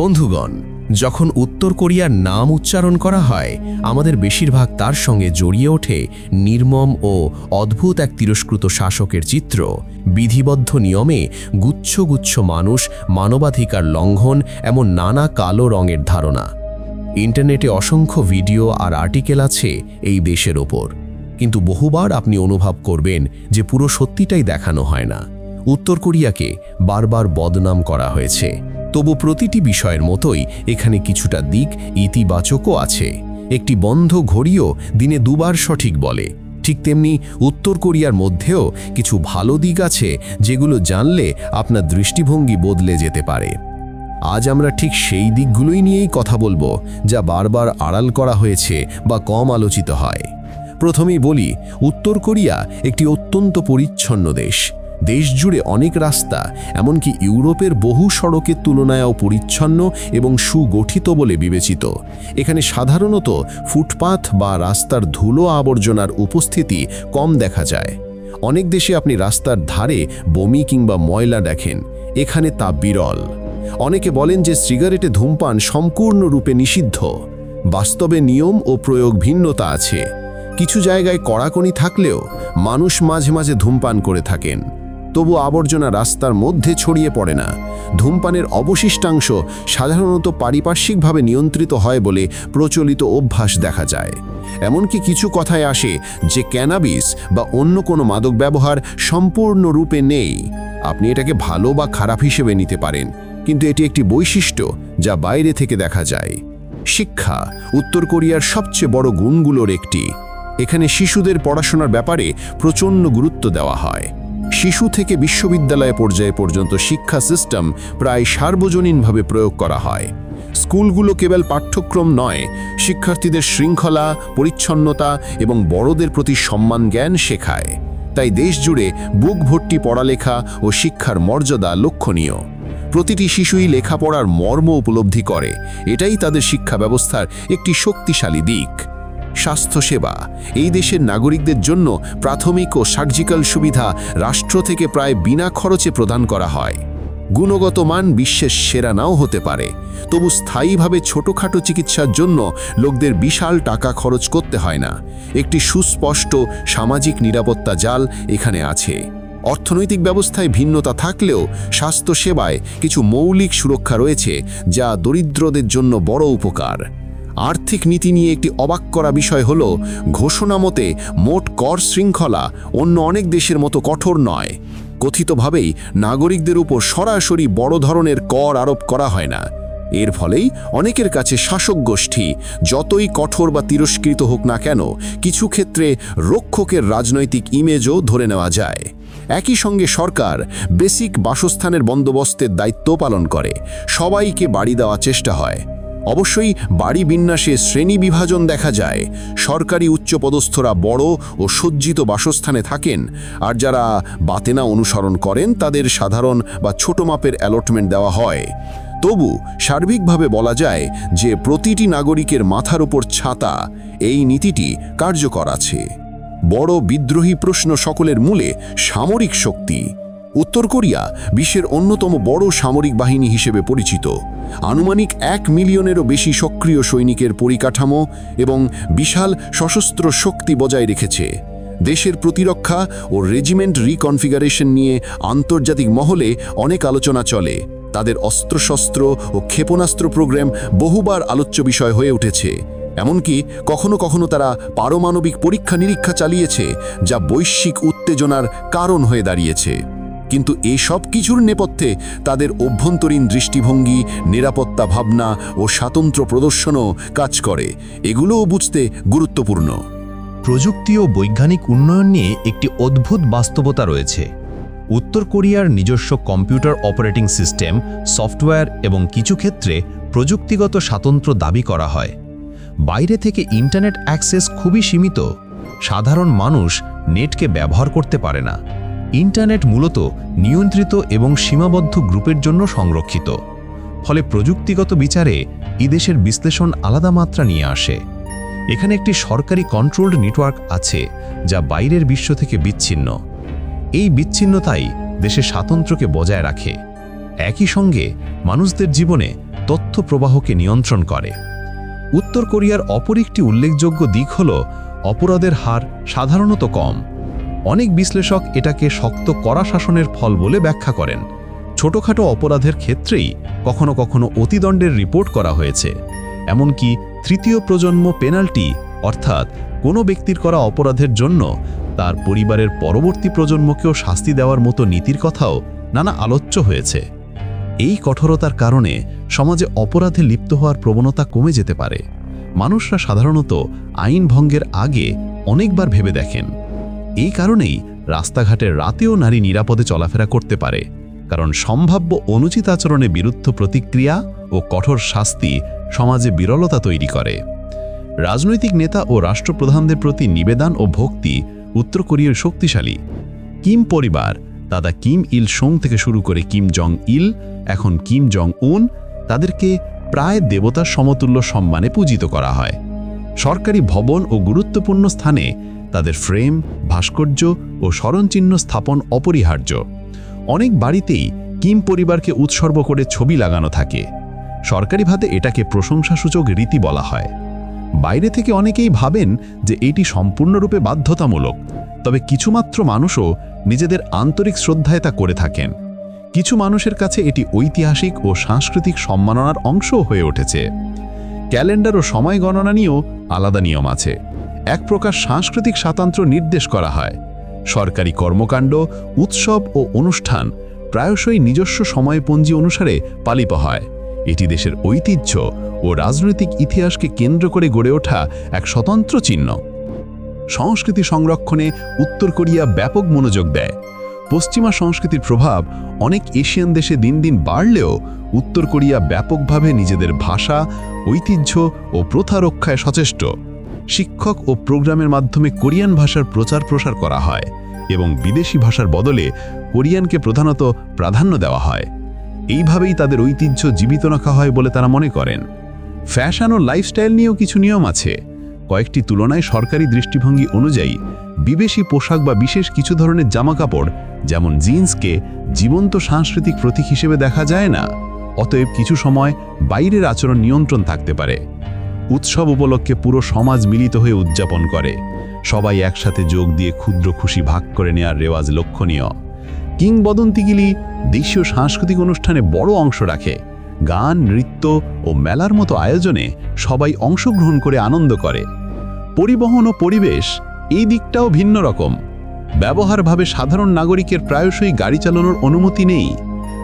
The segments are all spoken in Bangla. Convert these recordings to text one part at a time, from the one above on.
বন্ধুগণ, যখন উত্তর কোরিয়ার নাম উচ্চারণ করা হয়, আমাদের বেশিরভাগ তার সঙ্গে জড়িয়ে ওঠে নির্মম ও অদ্ভুত এক তিরস্কৃত শাসকের চিত্র। বিধিবদ্ধ নিয়মে গুচ্ছ গুচ্ছ মানুষ মানবাধিকার লঙ্ঘন এমন নানা কালো রঙের ধারণা। ইন্টারনেটে অসংখ্য ভিডিও আর আর্টিকেল আছে এই দেশের ওপর। কিন্তু বহুবার আপনি অনুভব করবেন যে পুরো সত্যিটাই দেখানো হয় না। উত্তর কোরিয়াকে বারবার বদনাম করা হয়েছে। তবু প্রতিটি বিষয়ের মতোই এখানে কিছুটা দিক ইতিবাচকও আছে। একটি বন্ধ ঘড়িও দিনে দুবার সঠিক বলে। ঠিক তেমনি উত্তর কোরিয়ার মধ্যেও কিছু ভালো দিক আছে যেগুলো জানলে আপনার দৃষ্টিভঙ্গি বদলে যেতে পারে। আজ আমরা ঠিক সেই দিকগুলোই নিয়েই কথা বলব, যা বারবার আড়াল করা হয়েছে বা কম আলোচিত হয়। প্রথমেই বলি, উত্তর কোরিয়া একটি অত্যন্ত পরিচ্ছন্ন দেশ। দেশ জুড়ে অনেক রাস্তা, এমনকি ইউরোপের বহু সড়কের তুলনায়ও পরিচ্ছন্ন এবং সুগঠিত বলে বিবেচিত। এখানে সাধারণত ফুটপাথ বা রাস্তার ধুলো আবর্জনার উপস্থিতি কম দেখা যায়। অনেক দেশে আপনি রাস্তার ধারে বমি কিংবা ময়লা দেখেন। এখানে তা বিরল। অনেকে বলেন যে সিগারেটে ধূমপান সম্পূর্ণরূপে নিষিদ্ধ। বাস্তবে নিয়ম ও প্রয়োগ ভিন্নতা আছে। কিছু জায়গায় কড়াকড়ি থাকলেও মানুষ মাঝে মাঝে ধূমপান করে থাকেন। তবু আবর্জনা রাস্তার মধ্যে ছড়িয়ে পড়ে না। ধূমপানের অবশিষ্টাংশ সাধারণত পারিপার্শ্বিকভাবে নিয়ন্ত্রিত হয় বলে প্রচলিত অভ্যাস দেখা যায়। এমনকি কিছু কথায় আসে যে ক্যানাবিস বা অন্য কোনো মাদক ব্যবহার সম্পূর্ণরূপে নেই। আপনি এটাকে ভালো বা খারাপ হিসেবে নিতে পারেন, কিন্তু এটি একটি বৈশিষ্ট্য যা বাইরে থেকে দেখা যায়। শিক্ষা উত্তর কোরিয়ার সবচেয়ে বড় গুণগুলোর একটি। এখানে শিশুদের পড়াশোনার ব্যাপারে প্রচণ্ড গুরুত্ব দেওয়া হয়। শিশু থেকে বিশ্ববিদ্যালয় পর্যায়ে পর্যন্ত শিক্ষা সিস্টেম প্রায় সার্বজনীনভাবে প্রয়োগ করা হয়। স্কুলগুলো কেবল পাঠ্যক্রম নয়, শিক্ষার্থীদের শৃঙ্খলা, পরিচ্ছন্নতা এবং বড়দের প্রতি সম্মান জ্ঞান শেখায়। তাই দেশ জুড়ে বুক ভর্তি পড়ালেখা ও শিক্ষার মর্যাদা লক্ষণীয়। প্রতিটি শিশুই লেখাপড়ার মর্ম উপলব্ধি করে। এটাই তাদের শিক্ষা ব্যবস্থার একটি শক্তিশালী দিক। স্বাস্থ্যসেবা। এই দেশের নাগরিকদের জন্য প্রাথমিক ও সার্জিক্যাল সুবিধা রাষ্ট্র থেকে প্রায় বিনা খরচে প্রদান করা হয়। গুণগত মান বিশ্বের সেরা নাও হতে পারে। তবু স্থায়ীভাবে ছোটোখাটো চিকিৎসার জন্য লোকদের বিশাল টাকা খরচ করতে হয় না। একটি সুস্পষ্ট সামাজিক নিরাপত্তা জাল এখানে আছে। অর্থনৈতিক ব্যবস্থায় ভিন্নতা থাকলেও স্বাস্থ্যসেবায় কিছু মৌলিক সুরক্ষা রয়েছে যা দরিদ্রদের জন্য বড় উপকার। আর্থিক নীতি নিয়ে একটি অবাক করা বিষয় হল, ঘোষণা মতে মোট কর শৃঙ্খলা অন্য অনেক দেশের মতো কঠোর নয়। কথিতভাবেই, নাগরিকদের উপর সরাসরি বড় ধরনের কর আরোপ করা হয় না। এর ফলেই অনেকের কাছে শাসক গোষ্ঠী, যতই কঠোর বা তিরস্কৃত হোক না কেন, কিছু ক্ষেত্রে রক্ষকের রাজনৈতিক ইমেজও ধরে নেওয়া যায়। একই সঙ্গে সরকার বেসিক বাসস্থানের বন্দোবস্তের দায়িত্ব পালন করে। সবাইকে বাড়ি দেওয়ার চেষ্টা হয়। অবশ্যই বাড়ি বিন্যাসে শ্রেণি বিভাজন দেখা যায়। সরকারি উচ্চপদস্থরা বড় ও সজ্জিত বাসস্থানে থাকেন, আর যারা বাতেনা অনুসরণ করেন, তাদের সাধারণ বা ছোট মাপের অ্যালটমেন্ট দেওয়া হয়। তবু সার্বিকভাবে বলা যায় যে প্রতিটি নাগরিকের মাথার উপর ছাতা, এই নীতিটি কার্যকর আছে। বড় বিদ্রোহী প্রশ্ন সকলের মূলে সামরিক শক্তি। উত্তর কোরিয়া বিশ্বের অন্যতম বড় সামরিক বাহিনী হিসেবে পরিচিত। আনুমানিক এক মিলিয়নেরও বেশি সক্রিয় সৈনিকের পরিকাঠামো এবং বিশাল সশস্ত্র শক্তি বজায় রেখেছে। দেশের প্রতিরক্ষা ও রেজিমেন্ট রিকনফিগারেশন নিয়ে আন্তর্জাতিক মহলে অনেক আলোচনা চলে। তাদের অস্ত্রশস্ত্র ও ক্ষেপণাস্ত্র প্রোগ্রাম বহুবার আলোচ্য বিষয় হয়ে উঠেছে। এমনকি কখনো কখনো তারা পারমাণবিক পরীক্ষা নিরীক্ষা চালিয়েছে, যা বৈশ্বিক উত্তেজনার কারণ হয়ে দাঁড়িয়েছে। কিন্তু এই সব কিছুর নেপথ্যে তাদের অভ্যন্তরীণ দৃষ্টিভঙ্গি, নিরাপত্তা ভাবনা ও স্বাতন্ত্র্য প্রদর্শনও কাজ করে। এগুলোও বুঝতে গুরুত্বপূর্ণ। প্রযুক্তি ও বৈজ্ঞানিক উন্নয়ন নিয়ে একটি অদ্ভুত বাস্তবতা রয়েছে। উত্তর কোরিয়ার নিজস্ব কম্পিউটার অপারেটিং সিস্টেম, সফটওয়্যার এবং কিছু ক্ষেত্রে প্রযুক্তিগত স্বাতন্ত্র্য দাবি করা হয়। বাইরে থেকে ইন্টারনেট অ্যাক্সেস খুবই সীমিত। সাধারণ মানুষ নেটকে ব্যবহার করতে পারে না। ইন্টারনেট মূলত নিয়ন্ত্রিত এবং সীমাবদ্ধ গ্রুপের জন্য সংরক্ষিত। ফলে প্রযুক্তিগত বিচারে ইদেশের বিশ্লেষণ আলাদা মাত্রা নিয়ে আসে। এখানে একটি সরকারি কন্ট্রোলড নেটওয়ার্ক আছে, যা বাইরের বিশ্ব থেকে বিচ্ছিন্ন। এই বিচ্ছিন্নতাই দেশের স্বাতন্ত্র্যকে বজায় রাখে। একই সঙ্গে মানুষদের জীবনে তথ্য প্রবাহকে নিয়ন্ত্রণ করে। উত্তর কোরিয়ার অপর একটি উল্লেখযোগ্য দিক হল, অপরাধের হার সাধারণত কম। অনেক বিশ্লেষক এটাকে শক্ত কড়া শাসনের ফল বলে ব্যাখ্যা করেন। ছোটখাটো অপরাধের ক্ষেত্রেই কখনো কখনো অতিদণ্ডের রিপোর্ট করা হয়েছে। এমনকি তৃতীয় প্রজন্ম পেনাল্টি, অর্থাৎ কোনো ব্যক্তির করা অপরাধের জন্য তার পরিবারের পরবর্তী প্রজন্মকেও শাস্তি দেওয়ার মতো নীতির কথাও নানা আলোচ্য হয়েছে। এই কঠোরতার কারণে সমাজে অপরাধে লিপ্ত হওয়ার প্রবণতা কমে যেতে পারে। মানুষরা সাধারণত আইন ভঙ্গের আগে অনেকবার ভেবে দেখেন। এই কারণেই রাস্তাঘাটে রাতেও নারী নিরাপদে চলাফেরা করতে পারে। কারণ সম্ভাব্য অনুচিত আচরণে বিরুদ্ধ প্রতিক্রিয়া ও কঠোর শাস্তি সমাজে বিরলতা তৈরি করে। রাজনৈতিক নেতা ও রাষ্ট্রপ্রধানদের প্রতি নিবেদন ও ভক্তি উত্তর কোরিয়ার শক্তিশালী। কিম পরিবার, দাদা কিম ইল সোং থেকে শুরু করে কিম জং ইল, এখন কিম জং উন, তাদেরকে প্রায় দেবতার সমতুল্য সম্মানে পূজিত করা হয়। সরকারি ভবন ও গুরুত্বপূর্ণ স্থানে তাদের ফ্রেম, ভাস্কর্য ও স্মরণচিহ্ন স্থাপন অপরিহার্য। অনেক বাড়িতেই কিম পরিবারকে উৎসর্গ করে ছবি লাগানো থাকে। সরকারিভাবে এটাকে প্রশংসাসূচক রীতি বলা হয়। বাইরে থেকে অনেকেই ভাবেন যে এটি সম্পূর্ণরূপে বাধ্যতামূলক, তবে কিছুমাত্র মানুষও নিজেদের আন্তরিক শ্রদ্ধায় তা করে থাকেন। কিছু মানুষের কাছে এটি ঐতিহাসিক ও সাংস্কৃতিক সম্মাননার অংশও হয়ে উঠেছে। ক্যালেন্ডার ও সময় গণনা নিয়েও আলাদা নিয়ম আছে। এক প্রকার সাংস্কৃতিক স্বাতন্ত্র নির্দেশ করা হয়। সরকারি কর্মকাণ্ড, উৎসব ও অনুষ্ঠান প্রায়শই নিজস্ব সময়পঞ্জি অনুসারে পালিত হয়। এটি দেশের ঐতিহ্য ও রাজনৈতিক ইতিহাসকে কেন্দ্র করে গড়ে ওঠা এক স্বতন্ত্র চিহ্ন। সংস্কৃতি সংরক্ষণে উত্তর কোরিয়া ব্যাপক মনোযোগ দেয়। পশ্চিমা সংস্কৃতির প্রভাব অনেক এশিয়ান দেশে দিন দিন বাড়লেও উত্তর কোরিয়া ব্যাপকভাবে নিজেদের ভাষা, ঐতিহ্য ও প্রথা রক্ষায় সচেষ্ট। শিক্ষক ও প্রোগ্রামের মাধ্যমে কোরিয়ান ভাষার প্রচার প্রসার করা হয় এবং বিদেশি ভাষার বদলে কোরিয়ানকে প্রধানত প্রাধান্য দেওয়া হয়। এইভাবেই তাদের ঐতিহ্য জীবিত রাখা হয় বলে তারা মনে করেন। ফ্যাশন ও লাইফস্টাইল নিয়েও কিছু নিয়ম আছে। কয়েকটি তুলনায় সরকারি দৃষ্টিভঙ্গি অনুযায়ী বিদেশি পোশাক বা বিশেষ কিছু ধরনের জামাকাপড়, যেমন জিন্সকে জীবন্ত সাংস্কৃতিক প্রতীক হিসেবে দেখা যায় না। অতএব কিছু সময় বাইরের আচরণ নিয়ন্ত্রণ থাকতে পারে। উৎসব উপলক্ষে পুরো সমাজ মিলিত হয়ে উদযাপন করে। সবাই একসাথে যোগ দিয়ে ক্ষুদ্র খুশি ভাগ করে নেওয়ার রেওয়াজ লক্ষণীয়। কিংবদন্তিগুলি দেশীয় সাংস্কৃতিক অনুষ্ঠানে বড় অংশ রাখে। গান, নৃত্য ও মেলার মতো আয়োজনে সবাই অংশগ্রহণ করে আনন্দ করে। পরিবহন ও পরিবেশ এই দিকটাও ভিন্ন রকম। ব্যবহারভাবে সাধারণ নাগরিকের প্রায়শই গাড়ি চালানোর অনুমতি নেই।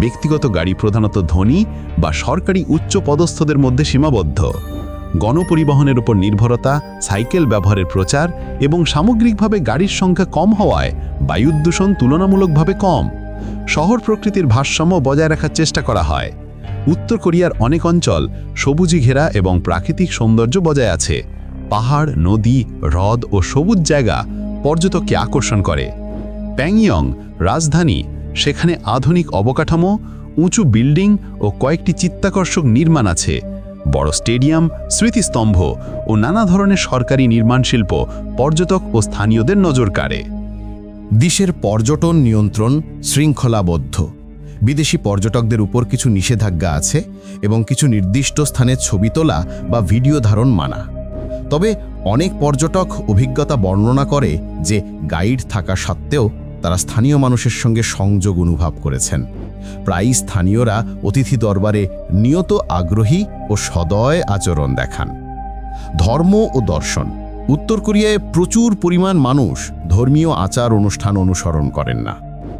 ব্যক্তিগত গাড়ি প্রধানত ধনী বা সরকারি উচ্চ পদস্থদের মধ্যে সীমাবদ্ধ। গণপরিবহনের উপর নির্ভরতা, সাইকেল ব্যবহারের প্রচার এবং সামগ্রিকভাবে গাড়ির সংখ্যা কম হওয়ায় বায়ু দূষণ তুলনামূলকভাবে কম। শহর প্রকৃতির ভারসাম্য বজায় রাখার চেষ্টা করা হয়। উত্তর কোরিয়ার অনেক অঞ্চল সবুজে ঘেরা এবং প্রাকৃতিক সৌন্দর্য বজায় আছে। পাহাড়, নদী, হ্রদ ও সবুজ জায়গা পর্যটককে আকর্ষণ করে। প্যাংইয়ং রাজধানী সেখানে আধুনিক অবকাঠামো, উঁচু বিল্ডিং ও কয়েকটি চিত্তাকর্ষক নির্মাণ আছে। বড় স্টেডিয়াম, স্মৃতিস্তম্ভ ও নানা ধরনের সরকারি নির্মাণ শিল্প পর্যটক ও স্থানীয়দের নজর কাড়ে। দেশের পর্যটন নিয়ন্ত্রণ শৃঙ্খলাবদ্ধ। বিদেশি পর্যটকদের উপর কিছু নিষেধাজ্ঞা আছে এবং কিছু নির্দিষ্ট স্থানে ছবি তোলা বা ভিডিও ধারণ মানা। তবে অনেক পর্যটক অভিজ্ঞতা বর্ণনা করে যে গাইড থাকা সত্ত্বেও তারা স্থানীয় মানুষের সঙ্গে সংযোগ অনুভব করেছেন। প্রায়ই স্থানীয়রা অতিথি দরবারে নিয়ত আগ্রহী ও সদয় আচরণ দেখান। ধর্ম ও দর্শন। উত্তর কোরিয়ায় প্রচুর পরিমাণ মানুষ ধর্মীয় আচার অনুষ্ঠান অনুসরণ করেন না।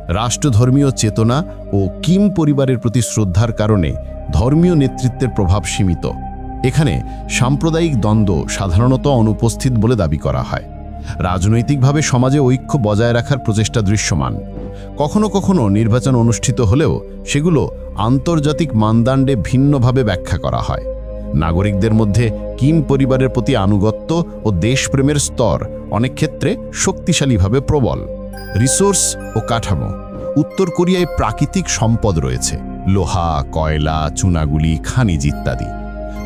রাষ্ট্রধর্মীয় চেতনা ও কিম পরিবারের প্রতি শ্রদ্ধার কারণে ধর্মীয় নেতৃত্বের প্রভাব সীমিত। এখানে সাম্প্রদায়িক দ্বন্দ্ব সাধারণত অনুপস্থিত বলে দাবি করা হয়। রাজনৈতিকভাবে সমাজে ঐক্য বজায় রাখার প্রচেষ্টা দৃশ্যমান। কখনো কখনো নির্বাচন অনুষ্ঠিত হলেও সেগুলো আন্তর্জাতিক মানদণ্ডে ভিন্নভাবে ব্যাখ্যা করা হয়। নাগরিকদের মধ্যে কিম পরিবারের প্রতি আনুগত্য ও দেশপ্রেমের স্তর অনেক ক্ষেত্রে শক্তিশালীভাবে প্রবল। রিসোর্স ও কাঠামো। উত্তর কোরিয়ায় প্রাকৃতিক সম্পদ রয়েছে। লোহা, কয়লা, চুনাগুলি, খানিজ ইত্যাদি।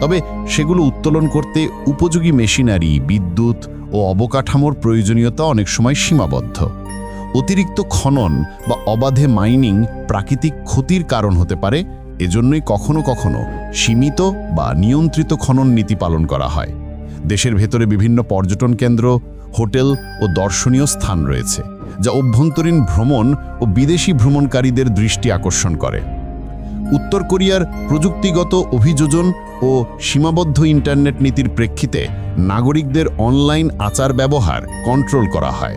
তবে সেগুলো উত্তোলন করতে উপযোগী মেশিনারি, বিদ্যুৎ ও অবকাঠামোর প্রয়োজনীয়তা অনেক সময় সীমাবদ্ধ। অতিরিক্ত খনন বা অবাধে মাইনিং প্রাকৃতিক ক্ষতির কারণ হতে পারে, এজন্যই কখনো কখনো সীমিত বা নিয়ন্ত্রিত খনন নীতি পালন করা হয়। দেশের ভেতরে বিভিন্ন পর্যটন কেন্দ্র, হোটেল ও দর্শনীয় স্থান রয়েছে, যা অভ্যন্তরীণ ভ্রমণ ও বিদেশি ভ্রমণকারীদের দৃষ্টি আকর্ষণ করে। উত্তর কোরিয়ার প্রযুক্তিগত অভিযোজন ও সীমাবদ্ধ ইন্টারনেট নীতির প্রেক্ষিতে নাগরিকদের অনলাইন আচার ব্যবহার কন্ট্রোল করা হয়।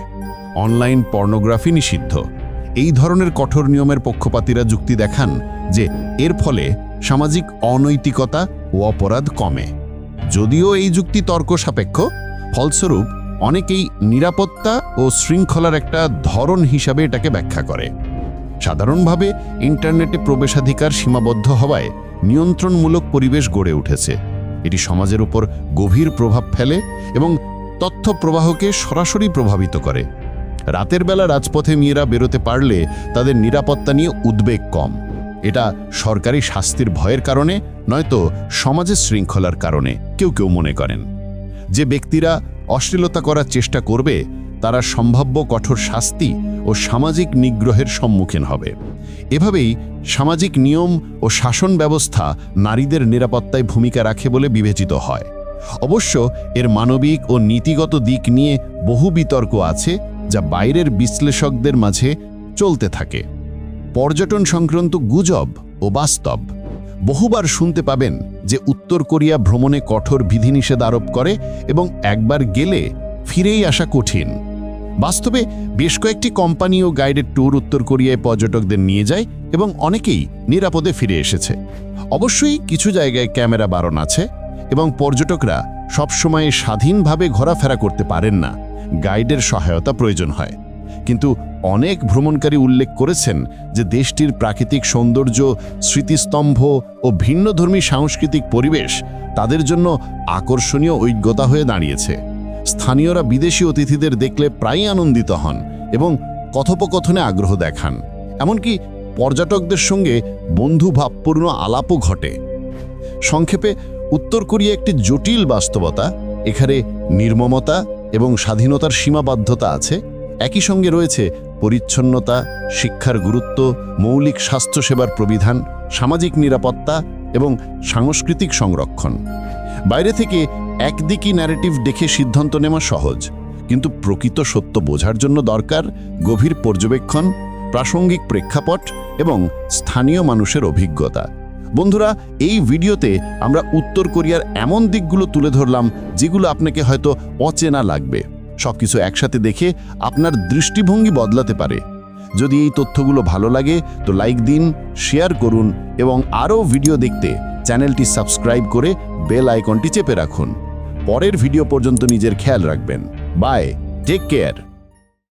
অনলাইন পর্নোগ্রাফি নিষিদ্ধ। এই ধরনের কঠোর নিয়মের পক্ষপাতীরা যুক্তি দেখান যে এর ফলে সামাজিক অনৈতিকতা ও অপরাধ কমে। যদিও এই যুক্তি তর্ক সাপেক্ষ ফলস্বরূপ অনেকেই নিরাপত্তা ও শৃঙ্খলার একটা ধরন হিসাবে এটাকে ব্যাখ্যা করে। সাধারণভাবে ইন্টারনেটে প্রবেশাধিকার সীমাবদ্ধ হওয়ায় নিয়ন্ত্রণমূলক পরিবেশ গড়ে উঠেছে। এটি সমাজের উপর গভীর প্রভাব ফেলে এবং তথ্য প্রবাহকে সরাসরি প্রভাবিত করে। রাতের বেলা রাজপথে মেয়েরা বেরোতে পারলে তাদের নিরাপত্তা নিয়ে উদ্বেগ কম। এটা সরকারি শাস্তির ভয়ের কারণে, নয়তো সমাজের শৃঙ্খলার কারণে, কেউ কেউ মনে করেন। যে ব্যক্তিরা অশ্লীলতা করার চেষ্টা করবে তারা সম্ভাব্য কঠোর শাস্তি ও সামাজিক নিগ্রহের সম্মুখীন হবে। এভাবেই সামাজিক নিয়ম ও শাসন ব্যবস্থা নারীদের নিরাপত্তায় ভূমিকা রাখে বলে বিবেচিত হয়। অবশ্য এর মানবিক ও নীতিগত দিক নিয়ে বহু বিতর্ক আছে যা বাইরের বিশ্লেষকদের মাঝে চলতে থাকে। পর্যটন সংক্রান্ত গুজব ও বাস্তব বহুবার শুনতে পাবেন যে উত্তর কোরিয়া ভ্রমণে কঠোর বিধিনিষেধ আরোপ করে এবং একবার গেলে ফিরেই আসা কঠিন। বাস্তবে বেশ কয়েকটি কোম্পানি ও গাইডেড ট্যুর উত্তর কোরিয়ায় পর্যটকদের নিয়ে যায় এবং অনেকেই নিরাপদে ফিরে এসেছে। অবশ্যই কিছু জায়গায় ক্যামেরা বারণ আছে এবং পর্যটকরা সবসময় স্বাধীনভাবে ঘোরাফেরা করতে পারেন না। গাইডের সহায়তা প্রয়োজন হয়। কিন্তু অনেক ভ্রমণকারী উল্লেখ করেছেন যে দেশটির প্রাকৃতিক সৌন্দর্য, স্মৃতিস্তম্ভ ও ভিন্নধর্মী সাংস্কৃতিক পরিবেশ তাদের জন্য আকর্ষণীয় অভিজ্ঞতা হয়ে দাঁড়িয়েছে। স্থানীয়রা বিদেশি অতিথিদের দেখলে প্রায়ই আনন্দিত হন এবং কথোপকথনে আগ্রহ দেখান। এমনকি পর্যটকদের সঙ্গে বন্ধুভাবপূর্ণ আলাপও ঘটে। সংক্ষেপে, উত্তর কোরিয়া একটি জটিল বাস্তবতা, এখানে নির্মমতা এবং স্বাধীনতার সীমাবদ্ধতা আছে। একই সঙ্গে রয়েছে পরিচ্ছন্নতা, শিক্ষার গুরুত্ব, মৌলিক স্বাস্থ্যসেবার প্রবিধান, সামাজিক নিরাপত্তা এবং সাংস্কৃতিক সংরক্ষণ। বাইরে থেকে একদিকই ন্যারেটিভ দেখে সিদ্ধান্ত নেওয়া সহজ, কিন্তু প্রকৃত সত্য বোঝার জন্য দরকার গভীর পর্যবেক্ষণ, প্রাসঙ্গিক প্রেক্ষাপট এবং স্থানীয় মানুষের অভিজ্ঞতা। বন্ধুরা, এই ভিডিওতে আমরা উত্তর কোরিয়ার এমন দিকগুলো তুলে ধরলাম যেগুলো আপনাকে হয়তো অচেনা লাগবে। সবকিছু একসাথে দেখে আপনার দৃষ্টিভঙ্গি বদলাতে পারে। যদি এই তথ্যগুলো ভালো লাগে, তো লাইক দিন শেয়ার করুন এবং আরও ভিডিও দেখতে চ্যানেলটি সাবস্ক্রাইব করে বেল আইকনটি চেপে রাখুন। পরের ভিডিও পর্যন্ত নিজের খেয়াল রাখবেন। Bye, take care.